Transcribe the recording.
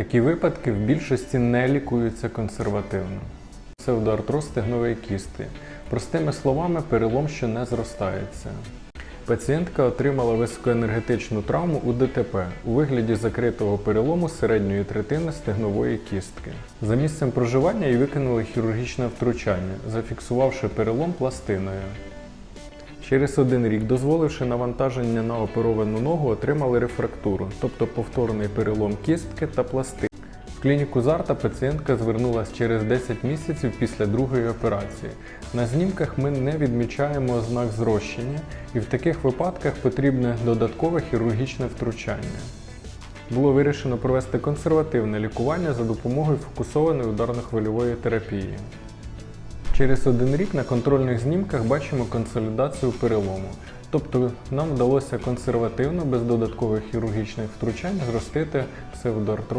Такі випадки в більшості не лікуються консервативно. Псевдоартроз стегнової кістки. Простими словами, перелом, що не зростається. Пацієнтка отримала високоенергетичну травму у ДТП у вигляді закритого перелому середньої третини стегнової кістки. За місцем проживання їй викинули хірургічне втручання, зафіксувавши перелом пластиною. Через один рік, дозволивши навантаження на оперовану ногу, отримали рефрактуру, тобто повторний перелом кістки та пластини. В клініку Зарта пацієнтка звернулася через 10 місяців після другої операції. На знімках ми не відмічаємо ознак зрощення, і в таких випадках потрібне додаткове хірургічне втручання. Було вирішено провести консервативне лікування за допомогою фокусованої ударно-хвильової терапії. Через один рік на контрольних знімках бачимо консолідацію перелому. Тобто нам вдалося консервативно, без додаткових хірургічних втручань, зростити псевдоартроз